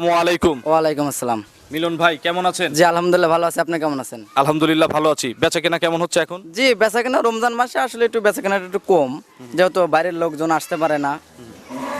আসসালামু আলাইকুম। ওয়ালাইকুম আসসালাম। মিলন ভাই কেমন আছেন? জি আলহামদুলিল্লাহ ভালো আছি। আপনি কেমন আছেন? আলহামদুলিল্লাহ ভালো আছি। বেচা কেনা কেমন হচ্ছে এখন? জি বেচা কেনা রমজান মাসে আসলে একটু বেচা কেনাটা একটু কম। যেহেতু বাইরের লোকজন আসতে পারে না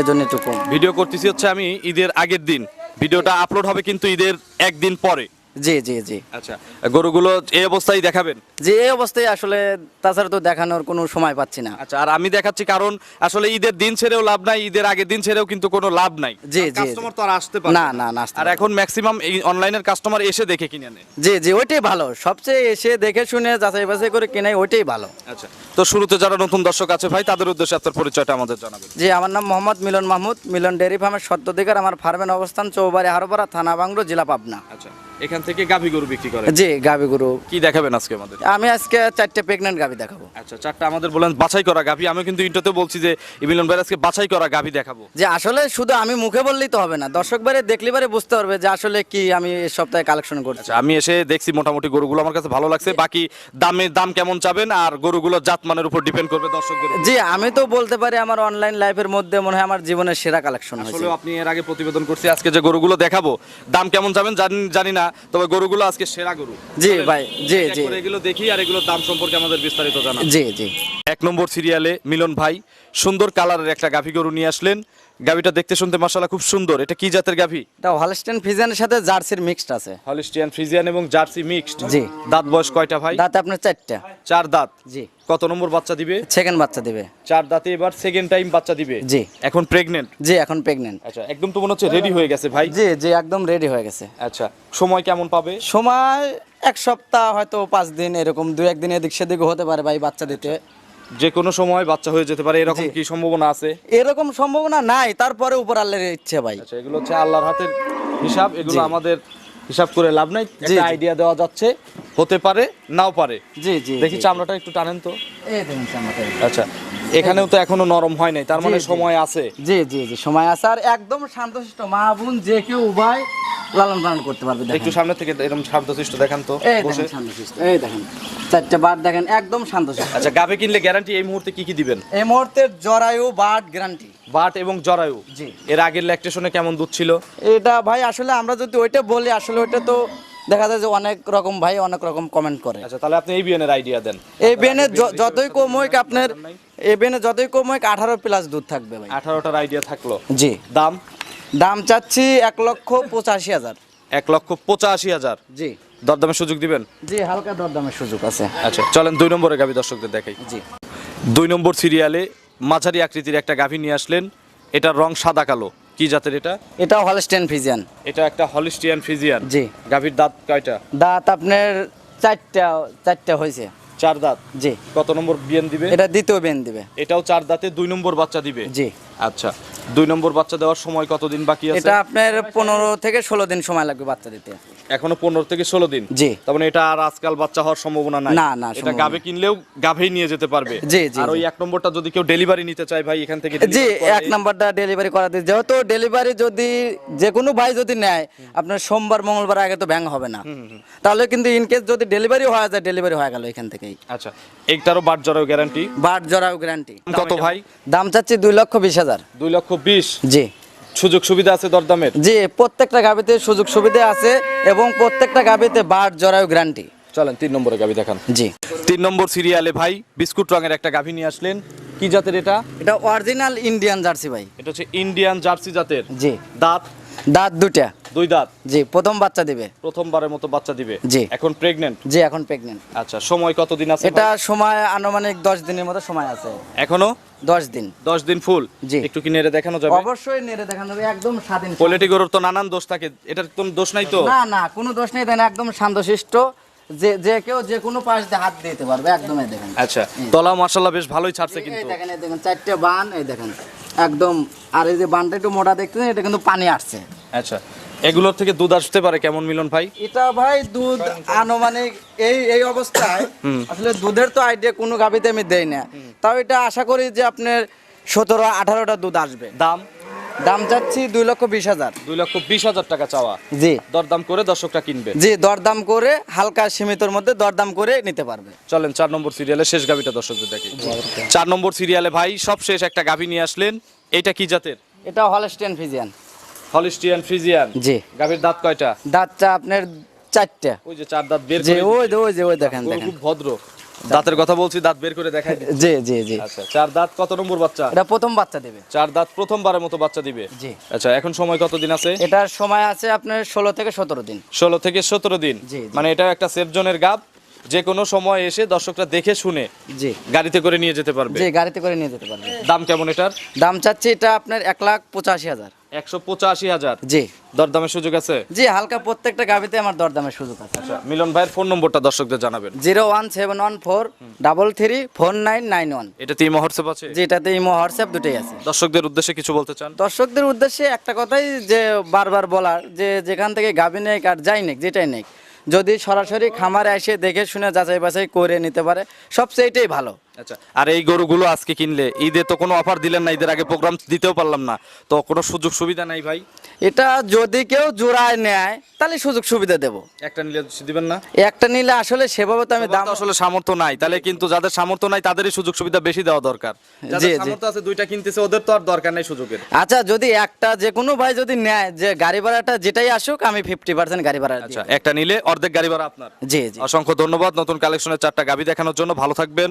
এজন্য একটু কম। ভিডিও করতেছি হচ্ছে আমি ঈদের আগের দিন। ভিডিওটা আপলোড হবে কিন্তু ঈদের একদিন পরে। জি জি জি। আচ্ছা গরুগুলো এই অবস্থায় দেখাবেন? যে এই অবস্থায় আসলে তাছাড়া তো দেখানোর কোনো সময় পাচ্ছি না। আচ্ছা আর আমি দেখাচ্ছি কারণ আসলে ঈদের দিন ছেড়েও লাভ নাই ঈদের আগের দিন ছেড়েও কিন্তু কোনো লাভ নাই। জি, জি, কাস্টমার তো আর আসতে পারে না, না, না, আর এখন ম্যাক্সিমাম এই অনলাইনের কাস্টমার এসে দেখে কিনে নেয়। জি জি ওইটাই ভালো। সবচেয়ে এসে দেখে শুনে যাচাই বাছাই করে কেনাই ওইটাই ভালো। আচ্ছা তো শুরুতে যারা নতুন দর্শক আছে ভাই তাদের উদ্দেশ্যে আপনার পরিচয়টা আমাদের জানাবেন। জি আমার নাম মোহাম্মদ মিলন মাহমুদ মিলন ডেয়ারি ফার্মের সত্ত্বাধিকার আমার ফার্মের অবস্থান চৌবাড়ি হারোপাড়া থানা বাংলো জেলা পাবনা। এখান থেকে গাভী গরু বিক্রি করে জি গাবি গরু। কি দেখাবেন আজকে আমাদের? আমি আজকে চারটে প্রেগনেন্ট গাবি দেখাবো। আচ্ছা চারটা আমাদের বলেন বাছাই করা গাভী। আমি কিন্তু ইন্টারতে বলছি যে ইমিলন ভাই আজকে বাছাই করা গাভী দেখাবো। যে আসলে শুধু আমি মুখে বললেই তো হবে না দর্শক বারে দেখলে বারে বুঝতে পারবে যে আসলে কি আমি এই সপ্তাহে কালেকশন করছি। আচ্ছা আমি এসে দেখছি মোটামুটি গরুগুলো আমার কাছে ভালো লাগছে। বাকি দামে দাম কেমন চাবেন আর গরুগুলোর জাত মানের উপর ডিপেন্ড করবে দর্শকদের। জি আমি তো বলতে পারি আমার অনলাইন লাইফের মধ্যে মনে হয় আমার জীবনের সেরা কালেকশন হয়েছে। আসলে আপনি এর আগে প্রতিবেদন করছি আজকে যে গরুগুলো দেখাবো দাম কেমন যাবেন জানি জানি না। তবে গরুগুলো আজকে সেরা গরু। জি ভাই জি জি। এগুলো দেখি আর এগুলোর দাম সম্পর্কে আমাদের বিস্তারিত জানা জি জি। এক নম্বর সিরিয়ালে মিলন ভাই সুন্দর কালারের একটা গাভী গরু নিয়ে আসলেন। গাভীটা দেখতে শুনতে মাসালা খুব সুন্দর। এটা কি জাতের গাভী? এটা হলস্টেন ফিজিয়ানের সাথে জার্সির মিক্সড আছে। হলিস্টিয়ান ফ্রিজিয়ান এবং জার্সি মিক্সড জি। দাঁত বয়স কয়টা ভাই? দাঁতে আপনার চারটা। চার দাঁত। জি। কত নম্বর বাচ্চা দিবে? সেকেন্ড বাচ্চা দিবে। চার দাঁতে এবার সেকেন্ড টাইম বাচ্চা দিবে। জি। এখন প্রেগনেন্ট জি এখন প্রেগনেন্ট আচ্ছা একদম তো মনে হচ্ছে রেডি হয়ে গেছে ভাই? জি জি একদম রেডি হয়ে গেছে। আচ্ছা সময় কেমন পাবে? সময় এক সপ্তাহ হয়তো পাঁচ দিন এরকম দু একদিন এদিক সেদিক হতে পারে ভাই বাচ্চা দিতে। যে কোনো সময় বাচ্চা হয়ে যেতে পারে এরকম। কি সম্ভাবনা আছে? এরকম সম্ভাবনা নাই তারপরে উপর আল্লাহর ইচ্ছে ভাই। আচ্ছা এগুলো হচ্ছে আল্লাহর হাতের হিসাব এগুলো আমাদের হিসাব করে লাভ নাই। একটা আইডিয়া দেওয়া যাচ্ছে হতে পারে নাও পারে। জি জি দেখি। চামড়াটা একটু টানেন তো। এই দেখুন চামড়াটা। আচ্ছা এখানেও তো এখনও নরম হয় নাই তার মানে সময় আছে। জি জি জি সময় আছে। আর একদম শান্তশিষ্ট মা বোন যে কেউ উভয় লালন পালন করতে পারবে দেখেন। একটু সামনে থেকে এরকম শান্তশিষ্ট দেখান তো এই দেখেন শান্তশিষ্ট এই দেখেন। চারটে বার দেখেন একদম শান্তশিষ্ট। আচ্ছা গাবে কিনলে গ্যারান্টি এই মুহূর্তে কি কি দিবেন? এই মুহূর্তে জরায়ু বাট গ্যারান্টি বাট এবং জরায়ু। জি। এর আগের ল্যাকটেশনে কেমন দুধ ছিল? এটা ভাই আসলে আমরা যদি ওইটা বলি আসলে ওইটা তো দেখা যায় যে অনেক রকম ভাই অনেক রকম কমেন্ট করে। আচ্ছা তাহলে আপনি এই বিয়ানের আইডিয়া দেন। এই বেনে য- যতই কম হোক আপনার এই বেনে যতই কম হোক আঠারো প্লাস দুধ থাকবে ভাই। আঠারোটার আইডিয়া থাকল। জি। দাম? দাম চাচ্ছি এক লক্ষ পঁচাশি হাজার। এক লক্ষ পঁচাশি হাজার? জি। দরদামের সুযোগ দিবেন? জি হালকা দরদামের সুযোগ আছে। আচ্ছা চলেন দুই নম্বরে গাভী দর্শকদের দেখাই। জি। দুই নম্বর সিরিয়ালে মাঝারি আকৃতির একটা গাভী নিয়ে আসলেন। এটার রং সাদা কালো। কি জাতের এটা? এটাও হলস্টেন ফিজিয়ান এটা একটা হলিস্টিয়ান ফিজিয়ান জি। গাভীর দাঁত কয়টা? দাঁত আপনার চারটা চারটা হয়েছে। চার দাঁত? জি। কত নম্বর বিয়ান দিবে? এটা দ্বিতীয় বিয়ান দিবে। এটাও চার দাঁতে দুই নম্বর বাচ্চা দিবে? জি। আচ্ছা। দুই নম্বর বাচ্চা দেওয়ার সময় কতদিন বাকি আছে? এটা আপনার পনেরো থেকে ষোলো দিন সময় লাগবে বাচ্চা দিতে। এখনও পনেরো থেকে ষোলো দিন। জি। তার মানে এটা আর আজকাল বাচ্চা হওয়ার সম্ভাবনা নাই। না, না, এটা গাবে কিনলেও গাভেই নিয়ে যেতে পারবে। জি, জি, আর ওই এক নম্বরটা যদি কেউ ডেলিভারি নিতে চায় ভাই এখান থেকে জি এক নাম্বারটা ডেলিভারি করা দিই যেহেতু ডেলিভারি যদি যে কোনো ভাই যদি নেয় আপনার সোমবার মঙ্গলবার আগে তো ব্যাং হবে না। তাহলে কিন্তু ইনকেস যদি ডেলিভারি হয়ে যায় ডেলিভারি হয়ে গেল এখান থেকেই। আচ্ছা একটারও বাট জরাও গ্যারান্টি বাট জরাও গ্যারান্টি কত ভাই? দাম চাচ্ছি দুই লক্ষ বিশ হাজার। দুই লক্ষ বিশ? জি। সুযোগ সুবিধা আছে দরদামের? জি প্রত্যেকটা গাবিতে সুযোগ সুবিধা আছে এবং প্রত্যেকটা গাবিতে বাট জরায়ু গ্যারান্টি চলেন তিন নম্বরে গাবি দেখান। জি। তিন নম্বর সিরিয়ালে ভাই বিস্কুট রঙের একটা গাভী নিয়ে আসলেন। কি জাতের এটা? এটা অরিজিনাল ইন্ডিয়ান জার্সি ভাই। এটা হচ্ছে ইন্ডিয়ান জার্সি জাতের। জি। দাঁত? দাঁত দুটা দুই দাঁত? জি প্রথম বাচ্চা দিবে। প্রথমবারের মতো বাচ্চা দিবে? জি। এখন প্রেগনেন্ট জি এখন প্রেগনেন্ট আচ্ছা সময় কতদিন আছে এটা সময় আনুমানিক দশ দিনের মতো সময় আছে। এখনও? দশ দিন। দশ দিন ফুল জি। একটু কি নেড়ে দেখানো যাবে? অবশ্যই নেড়ে দেখানো যাবে একদম স্বাধীন কোয়ালিটি গরুর তো নানান দোষ থাকে এটার কোনো দোষ নাই তো? না না কোনো দোষ নেই দেন একদম শান্তশিষ্ট যে যে কেউ যে কোনো পাশ দিয়ে হাত দিতে পারবে একদমই দেখেন। আচ্ছা তলা মাশাল্লাহ বেশ ভালোই ছাড়ছে এই কিন্তু। দেখেন এই দেখেন চারটে বান এই দেখেন। একদম আর এই যে বানটা একটু মোটা দেখতেছেন এটা কিন্তু পানি আসছে। আচ্ছা এগুলোর থেকে দুধ আসতে পারে কেমন মিলন ভাই? এটা ভাই দুধ আনুমানিক এই এই অবস্থায় আসলে দুধের তো আইডিয়া কোনো গাবিতে আমি দেই না। তাও এটা আশা করি যে আপনার সতেরো আঠারোটা দুধ আসবে। দাম? দাম চাচ্ছি দুই লক্ষ বিশ হাজার। দুই লক্ষ বিশ হাজার টাকা চাওয়া। জি। দরদাম করে দর্শকটা কিনবে। জি দরদাম করে হালকা সীমিতর মধ্যে দরদাম করে নিতে পারবে। চলেন চার নম্বর সিরিয়ালে শেষ গাভিটা দর্শকদের দেখি। চার নম্বর সিরিয়ালে ভাই সব শেষ একটা গাভি নিয়ে আসলেন। এটা কি জাতের? এটা হলস্টেন ফিজিয়ান। হলিস্টিয়ান ফ্রিজিয়ান জি। গাভীর দাঁত কয়টা? দাঁতটা আপনার চারটা। ওই যে চার দাঁত বের করে ওই ওই যে ওই দেখেন দেখেন। খুব ভদ্র। দাঁতের কথা বলছি দাঁত বের করে দেখাই জি জি জি। আচ্ছা চার দাঁত কত নম্বর বাচ্চা? এটা প্রথম বাচ্চা দেবে। চার দাঁত প্রথমবারের মতো বাচ্চা দিবে? জি। আচ্ছা এখন সময় কতদিন আছে? এটার সময় আছে আপনার ষোলো থেকে সতেরো দিন। ষোলো থেকে সতেরো দিন। জি, জি। মানে এটা একটা সেফ জোনের গাব। যে কোনো সময় এসে দর্শকরা দেখে শুনে জি। গাড়িতে করে নিয়ে যেতে পারবে। জি গাড়িতে করে নিয়ে যেতে পারবে। দাম কেমন এটার? দাম চাচ্ছি এটা আপনার এক লাখ পঁচাশি হাজার। একশো পঁচাশি হাজার। জি। দরদামের সুযোগ আছে? জি হালকা প্রত্যেকটা আমার দরদামের সুযোগ আছে। আচ্ছা মিলন ভাইয়ের ফোন নম্বরটা দর্শকদের জানাবেন। Zero one seven one four double three four nine nine one. এটাতে ইমো হোয়াটসঅ্যাপ আছে? যেটাতে ইমো হোয়াটসঅ্যাপ দুটোই আছে। দর্শকদের উদ্দেশ্যে কিছু বলতে চান? দর্শকদের উদ্দেশ্যে একটা কথাই যে বারবার বলার যে যেখান থেকে গাবি নেক আর যাই নেক যেটাই নেক যদি সরাসরি খামারে এসে দেখে শুনে যাচাই বাছাই করে নিতে পারে সবচেয়ে এটাই ভালো। আচ্ছা আর এই গরুগুলো আজকে কিনলে? ঈদে তো কোনো অফার দিলেন না ঈদের আগে প্রোগ্রাম দিতেও পারলাম না। তো কোনো সুযোগ সুবিধা নাই ভাই? এটা যদি কেউ জোড়ায় নেয় তাহলে সুযোগ সুবিধা দেবো। একটা নিলে দিবেন না? একটা নিলে আসলে সেভাবে তো আমি দাম আসলে সামর্থ্য নাই। তাহলে কিন্তু যাদের সামর্থ্য নাই তাদেরই সুযোগ সুবিধা বেশি দেওয়া দরকার। জি। সামর্থ্য আছে দুইটা কিনতেছে ওদের তো আর দরকার নাই সুযোগের। আচ্ছা যদি একটা যে কোনো ভাই যদি নেয় যে গাড়ি ভাড়াটা যেটাই আসুক আমি ফিফটি পার্সেন্ট গাড়ি ভাড়া আচ্ছা একটা নিলে অর্ধেক গাড়ি ভাড়া আপনার। জি জি। অসংখ্য ধন্যবাদ নতুন কালেকশনের চারটা গাভি দেখানোর জন্য। ভালো থাকবেন।